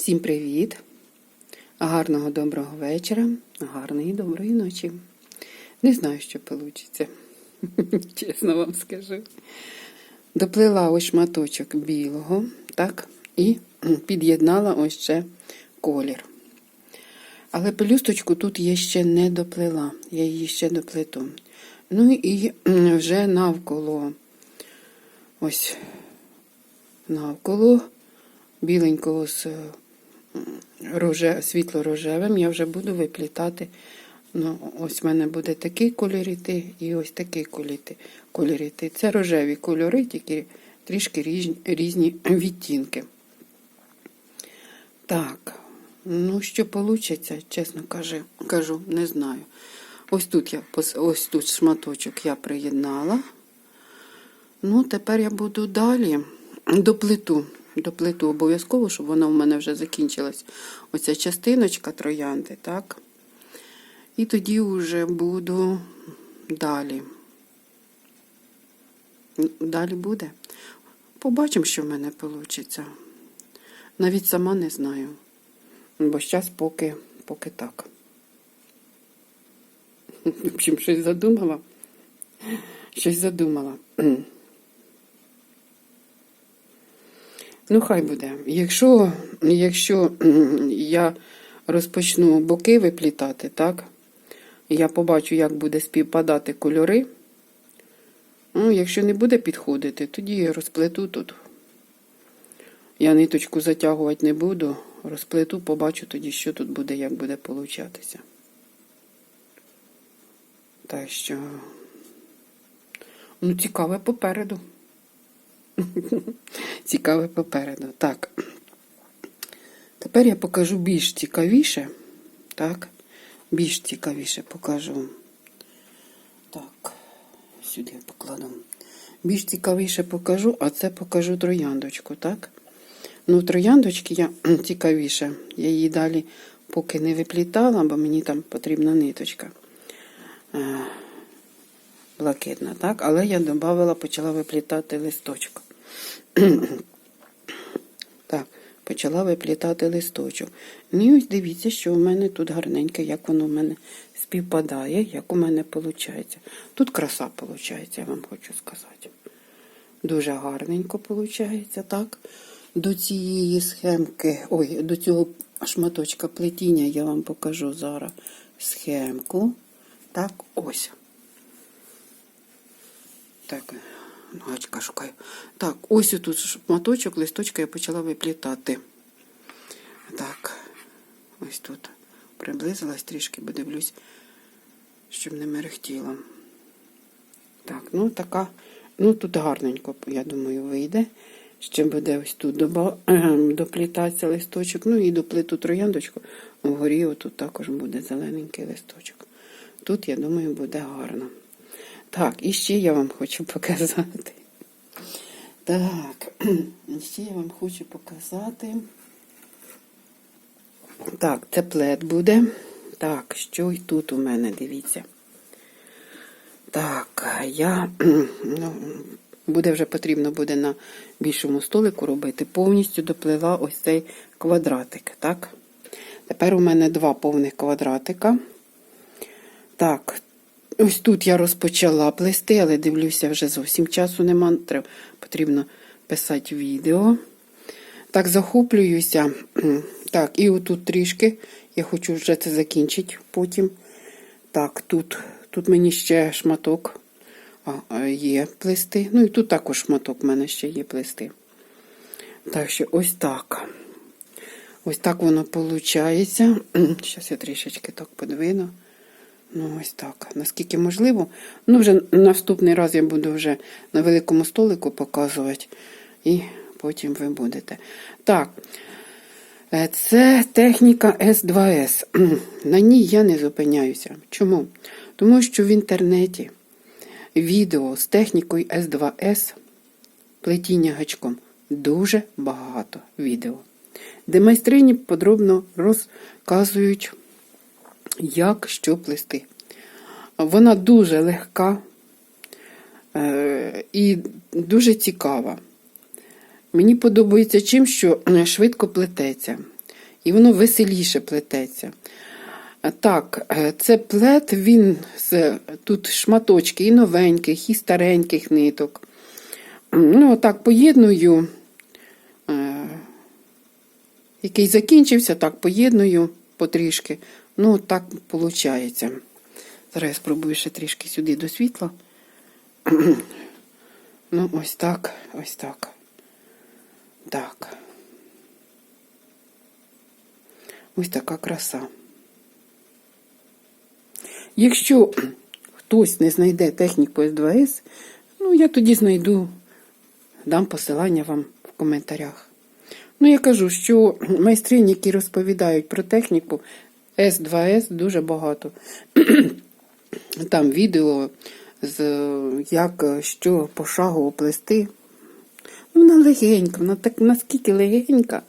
Всім привіт! Гарного доброго вечора, гарної доброї ночі. Не знаю, що вийде. Чесно вам скажу. Доплила ось шматочок білого, так, і під'єднала ось ще колір. Але пелюсточку тут я ще не доплила, я її ще доплету. Ну і вже навколо ось навколо біленького з роже, світло-рожевим я вже буду виплітати. Ну, ось в мене буде такий колір іти і ось такий колір іти. Це рожеві кольори, тільки трішки різні, різні відтінки. Так, ну що вийде, чесно кажу, кажу, не знаю. Ось тут я ось тут шматочок я приєднала. Ну, тепер я буду далі до плиту. До плиту обов'язково, щоб вона в мене вже закінчилась. Оця частиночка троянди, так? І тоді вже буду далі. Далі буде. Побачимо, що в мене вийде. Навіть сама не знаю. Бо зараз поки, поки так. В общем, щось задумала. Щось задумала. Ну, хай буде. Якщо, якщо я розпочну боки виплітати, так? Я побачу, як буде співпадати кольори. Ну, якщо не буде підходити, тоді я розплету тут. Я ниточку затягувати не буду, розплету, побачу тоді, що тут буде, як буде получатися. Так що, ну, цікаве попереду. Цікаве попереду. Так. Тепер я покажу більш цікавіше. Так, більш цікавіше покажу. Так, сюди я покладу. Більш цікавіше покажу, а це покажу трояндочку, так? Ну, трояндочки я цікавіше. Я її далі поки не виплітала, бо мені там потрібна ниточка. Е, Блакитна, так? Але я додавала, почала виплітати листочок. Так, почала виплітати листочок. Ну і ось дивіться, що у мене тут гарненьке, як воно в мене співпадає, як у мене виходить. Тут краса виходить, я вам хочу сказати. Дуже гарненько виходить, так? До цієї схемки, ой, до цього шматочка плетіння я вам покажу зараз схемку. Так, ось. Так, гачка шукаю. Так, ось тут шматочок, листочка я почала виплітати. Так, ось тут приблизилась трішки, бо дивлюсь, щоб не мерехтіло. Так, ну така, ну тут гарненько, я думаю, вийде. Ще буде ось тут доплітатися листочок. Ну і доплиту трояндочку. Вгорі отут також буде зелененький листочок. Тут, я думаю, буде гарно. Так, і ще я вам хочу показати. Так, ще я вам хочу показати. Так, це плед буде. Так, що й тут у мене, дивіться. Так, я, ну, буде вже потрібно буде на більшому столику робити. Повністю доплила ось цей квадратик, так? Тепер у мене два повних квадратика. Так, ось тут я розпочала плести, але дивлюся, вже зовсім часу нема. Треба, потрібно писати відео. Так, захоплююся. Так, і отут трішки. Я хочу вже це закінчити потім. Так, тут, тут мені ще шматок є плести. Ну і тут також шматок в мене ще є плести. Так що ось так. Ось так воно виходить. Зараз я трішечки так подвину. Ну, ось так. Наскільки можливо. Ну, вже наступний раз я буду вже на великому столику показувати. І потім ви будете. Так. Е, Це техніка S2S. На ній я не зупиняюся. Чому? Тому що в інтернеті відео з технікою S2S плетіння гачком дуже багато відео, де майстрині подробно розказують, як що плести. Вона дуже легка е, і дуже цікава. Мені подобається чим, що швидко плететься. і воно веселіше плететься. Так, е, це плет, він з тут шматочки і новеньких, і стареньких ниток. Ну, так, поєдную, е, який закінчився, так, поєдную потрішки. Ну, так виходить. Зараз я спробую ще трішки сюди до світла. Ну, ось так, ось так. Так. Ось така краса. Якщо хтось не знайде техніку С2С, ну я тоді знайду, дам посилання вам в коментарях. Ну, я кажу, що майстрині, які розповідають про техніку С2С, дуже багато. Там відео, з як що пошагово плести. Вона легенька, вона так наскільки легенька.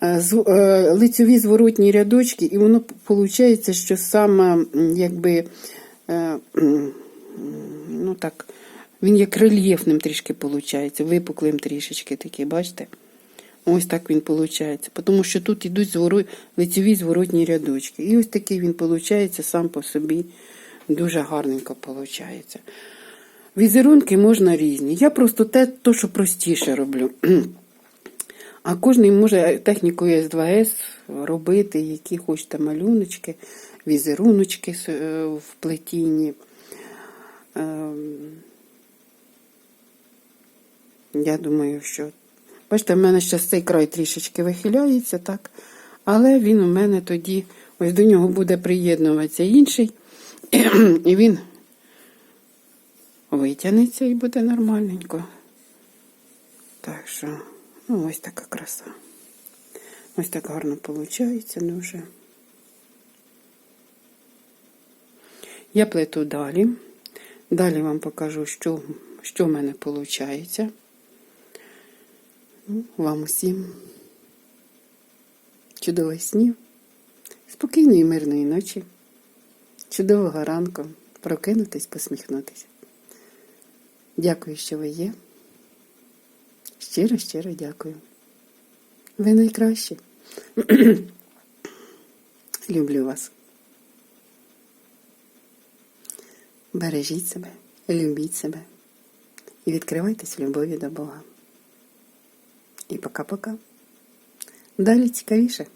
Е, е, Лицьові зворотні рядочки, і воно виходить, що саме якби, е, ну так, він як рельєфним трішки виходить, випуклим трішечки такий, бачите? Ось так він виходить. Тому що тут йдуть зворо... лицеві зворотні рядочки. І ось такий він виходить сам по собі. Дуже гарненько виходить. Візерунки можна різні. Я просто те, то, що простіше роблю. А кожен може технікою С2С робити, які хочете малюночки, візеруночки е, в плетінні. Ем, Я думаю, що. Бачите, в мене ще цей край трішечки вихиляється, так? Але він у мене тоді, ось до нього буде приєднуватися інший, і він витягнеться і буде нормальненько. Так що, ну, ось така краса. Ось так гарно виходить дуже. Я плету далі. Далі вам покажу, що, що в мене виходить. Вам усім чудових снів, спокійної мирної ночі, чудового ранку, прокинутись, посміхнутися. Дякую, що ви є. Щиро, щиро дякую. Ви найкращі. Люблю вас. Бережіть себе, любіть себе і відкривайтесь в любові до Бога. І пока-пока. Далі цікавіше.